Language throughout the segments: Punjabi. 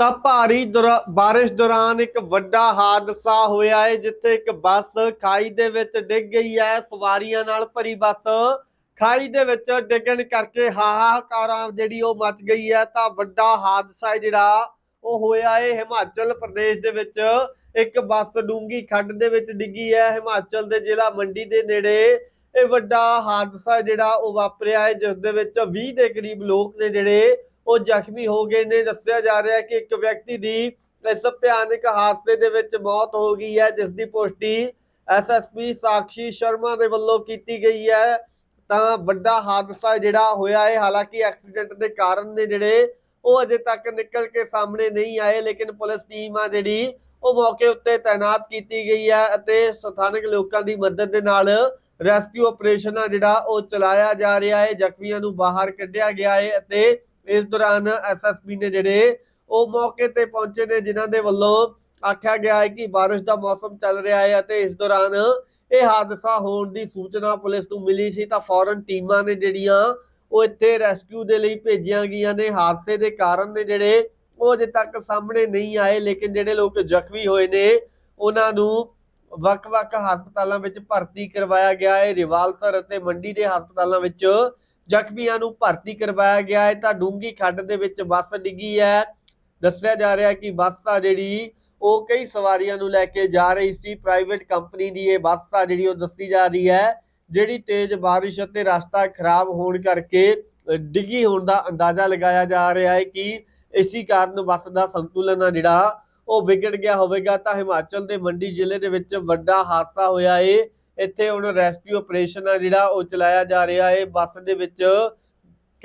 ਤਾਂ ਭਾਰੀ ਬਾਰਿਸ਼ ਦੌਰਾਨ ਇੱਕ ਵੱਡਾ ਹਾਦਸਾ ਹੋਇਆ ਹੈ ਜਿੱਥੇ ਇੱਕ ਬੱਸ ਖਾਈ ਦੇ ਵਿੱਚ ਡਿੱਗ ਗਈ ਹੈ। ਸਵਾਰੀਆਂ ਨਾਲ ਭਰੀ ਬੱਸ ਖਾਈ ਦੇ ਵਿੱਚ ਡਿੱਗਣ ਕਰਕੇ ਹਾਹਾਕਾਰਾਂ ਜਿਹੜੀ ਉਹ ਮਚ ਗਈ ਹੈ। ਤਾਂ ਵੱਡਾ ਹਾਦਸਾ ਜਿਹੜਾ, ਉਹ ਹੋਇਆ ਹੈ ਹਿਮਾਚਲ ਪ੍ਰਦੇਸ਼ ਦੇ ਵਿੱਚ। ਇੱਕ ਬੱਸ ਡੂੰਗੀ ਖੱਡ ਦੇ ਵਿੱਚ ਡਿੱਗੀ ਹੈ, ਹਿਮਾਚਲ ਦੇ ਜ਼ਿਲ੍ਹਾ ਮੰਡੀ ਦੇ ਨੇੜੇ। ਇਹ ਵੱਡਾ ਹਾਦਸਾ ਜਿਹੜਾ ਉਹ ਵਾਪਰਿਆ ਹੈ ਜਿਸ ਦੇ ਵਿੱਚ 20 ਦੇ ਕਰੀਬ ਲੋਕ ਨੇ ਜਿਹੜੇ ਉਹ ਜ਼ਖਮੀ ਹੋ ਗਏ ਨੇ। ਦੱਸਿਆ ਜਾ ਰਿਹਾ ਹੈ ਕਿ ਇੱਕ ਵਿਅਕਤੀ ਦੀ ਇਸ ਭਿਆਨਕ ਹਾਦਸੇ ਦੇ ਵਿੱਚ ਮੌਤ ਹੋ ਗਈ ਹੈ, ਜਿਸ ਦੀ ਪੁਸ਼ਟੀ ਐਸਐਸਪੀ ਸਾਕਸ਼ੀ ਸ਼ਰਮਾ ਦੇ ਵੱਲੋਂ ਕੀਤੀ ਗਈ ਹੈ। ਤਾਂ ਵੱਡਾ ਹਾਦਸਾ ਜਿਹੜਾ ਹੋਇਆ ਹੈ, ਹਾਲਾਂਕਿ ਐਕਸੀਡੈਂਟ ਦੇ ਕਾਰਨ ਨੇ ਜਿਹੜੇ, ਉਹ ਅਜੇ ਤੱਕ ਨਿਕਲ ਕੇ ਸਾਹਮਣੇ ਨਹੀਂ ਆਏ, ਲੇਕਿਨ ਪੁਲਿਸ ਟੀਮ ਆ ਜਿਹੜੀ, ਉਹ ਮੌਕੇ ਉੱਤੇ ਤਾਇਨਾਤ ਕੀਤੀ ਗਈ ਹੈ ਅਤੇ ਸਥਾਨਕ ਲੋਕਾਂ ਦੀ ਮਦਦ ਦੇ ਨਾਲ ਰੈਸਕਿਊ ਆਪਰੇਸ਼ਨ ਆ ਜਿਹੜਾ, ਉਹ ਚਲਾਇਆ ਜਾ ਰਿਹਾ ਹੈ। ਜ਼ਖਮੀਆਂ ਨੂੰ ਬਾਹਰ ਕੱਢਿਆ ਗਿਆ ਹੈ ਅਤੇ ਇਸ ਦੌਰਾਨ ਐਸਐਸਪੀ ਨੇ ਜਿਹੜੇ ਉਹ ਮੌਕੇ ਤੇ ਪਹੁੰਚੇ ਨੇ, ਜਿਨ੍ਹਾਂ ਦੇ ਵੱਲੋਂ ਆਖਿਆ ਗਿਆ ਹੈ ਕਿ ਬਾਰਿਸ਼ ਦਾ ਮੌਸਮ ਚੱਲ ਰਿਹਾ ਹੈ ਅਤੇ ਇਸ ਦੌਰਾਨ ਇਹ ਹਾਦਸਾ ਹੋਣ ਦੀ ਸੂਚਨਾ ਪੁਲਿਸ ਨੂੰ ਮਿਲੀ ਸੀ। ਤਾਂ ਫੌਰਨ ਟੀਮਾਂ ਨੇ ਜਿਹੜੀਆਂ ਉਹ ਇੱਥੇ ਰੈਸਕਿਊ ਦੇ ਲਈ ਭੇਜੀਆਂ ਗਈਆਂ ਨੇ। ਹਾਦਸੇ ਦੇ ਕਾਰਨ ਨੇ ਜਿਹੜੇ ਉਹ ਅਜੇ ਤੱਕ ਸਾਹਮਣੇ ਨਹੀਂ ਆਏ, ਲੇਕਿਨ ਜਿਹੜੇ ਲੋਕ ਜ਼ਖਮੀ ਹੋਏ ਨੇ, ਉਹਨਾਂ ਨੂੰ ਵੱਖ-ਵੱਖ ਹਸਪਤਾਲਾਂ ਵਿੱਚ ਭਰਤੀ ਕਰਵਾਇਆ ਗਿਆ ਹੈ। ਰਿਵਾਲਸਰ ਅਤੇ ਮੰਡੀ ਦੇ ਹਸਪਤਾਲਾਂ ਵਿੱਚ ਜ਼ਖਮੀਆਂ ਨੂੰ ਭਰਤੀ ਕਰਵਾਇਆ ਗਿਆ ਹੈ। ਤਾਂ ਡੂੰਗੀ ਖੱਡ ਦੇ ਵਿੱਚ ਬੱਸ ਡਿੱਗੀ ਹੈ। ਦੱਸਿਆ ਜਾ ਰਿਹਾ ਕਿ ਬੱਸ ਆ ਜਿਹੜੀ, ਉਹ ਕਈ ਸਵਾਰੀਆਂ ਨੂੰ ਲੈ ਕੇ ਜਾ ਰਹੀ ਸੀ। ਪ੍ਰਾਈਵੇਟ ਕੰਪਨੀ ਦੀ ਇਹ ਬੱਸ ਆ ਜਿਹੜੀ, ਉਹ ਦੱਸੀ ਜਾ ਰਹੀ ਹੈ, ਜਿਹੜੀ ਤੇਜ਼ ਬਾਰਿਸ਼ ਅਤੇ ਰਸਤਾ ਖਰਾਬ ਹੋਣ ਕਰਕੇ ਡਿੱਗੀ ਹੋਣ ਦਾ ਅੰਦਾਜ਼ਾ ਲਗਾਇਆ ਜਾ ਰਿਹਾ ਹੈ ਕਿ ਇਸੇ ਕਾਰਨ ਬੱਸ ਦਾ ਸੰਤੁਲਨ ਆ ਜਿਹੜਾ, ਉਹ ਵਿਗੜ ਗਿਆ ਹੋਵੇਗਾ। ਤਾਂ ਹਿਮਾਚਲ ਦੇ ਮੰਡੀ ਜ਼ਿਲ੍ਹੇ ਦੇ ਵਿੱਚ ਵੱਡਾ ਹਾਦਸਾ ਹੋਇਆ ਏ। ਇੱਥੇ ਹੁਣ ਰੈਸਕਿਊ ਆਪਰੇਸ਼ਨ ਆ ਜਿਹੜਾ ਉਹ ਚਲਾਇਆ ਜਾ ਰਿਹਾ ਹੈ ਬੱਸ ਦੇ ਵਿੱਚ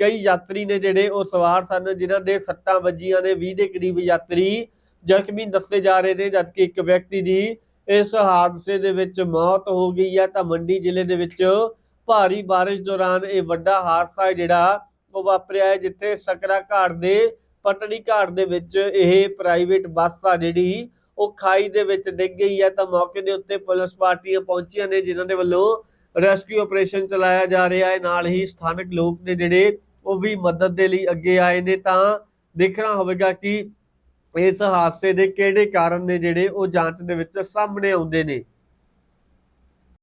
ਕਈ ਯਾਤਰੀ ਨੇ ਜਿਹੜੇ ਉਹ ਸਵਾਰ ਸਨ, ਜਿਨ੍ਹਾਂ ਦੇ ਸੱਟਾਂ ਵੱਜੀਆਂ ਨੇ। 20 ਦੇ ਕਰੀਬ ਯਾਤਰੀ ਜ਼ਖਮੀ ਦੱਸੇ ਜਾ ਰਹੇ ਨੇ, ਜਦਕਿ ਇੱਕ ਵਿਅਕਤੀ ਦੀ ਇਸ ਹਾਦਸੇ ਦੇ ਵਿੱਚ ਮੌਤ ਹੋ ਗਈ ਹੈ। ਤਾਂ ਮੰਡੀ ਜ਼ਿਲ੍ਹੇ ਦੇ ਵਿੱਚ ਭਾਰੀ ਬਾਰਿਸ਼ ਦੌਰਾਨ ਇਹ ਵੱਡਾ ਹਾਦਸਾ ਹੈ ਜਿਹੜਾ ਉਹ ਵਾਪਰਿਆ ਹੈ, ਜਿੱਥੇ ਸਕਰਾ ਘਾਟ ਦੇ ਪਟੜੀ ਘਾਟ ਦੇ ਵਿੱਚ ਇਹ ਪ੍ਰਾਈਵੇਟ ਬੱਸ ਆ ਜਿਹੜੀ ਉਹ ਖਾਈ ਦੇ ਵਿੱਚ ਡਿੱਗ ਗਈ ਹੈ ਤਾਂ ਮੌਕੇ ਦੇ ਉੱਤੇ ਪੁਲਿਸ ਪਾਰਟੀਆਂ ਪਹੁੰਚੀਆਂ ਨੇ ਜਿਨ੍ਹਾਂ ਦੇ ਵੱਲੋਂ ਰੈਸਕਿਊ ਆਪਰੇਸ਼ਨ ਚਲਾਇਆ ਜਾ ਰਿਹਾ ਹੈ। ਨਾਲ ਹੀ ਸਥਾਨਕ ਲੋਕ ਨੇ ਜਿਹੜੇ ਉਹ ਵੀ ਮਦਦ ਦੇ ਲਈ ਅੱਗੇ ਆਏ ਨੇ ਤਾਂ ਦੇਖਣਾ ਹੋਵੇਗਾ ਕਿ ਇਸ ਹਾਦਸੇ ਦੇ ਕਿਹੜੇ ਕਾਰਨ ਨੇ ਜਿਹੜੇ ਉਹ ਜਾਂਚ ਦੇ ਵਿੱਚ ਸਾਹਮਣੇ ਆਉਂਦੇ ਨੇ।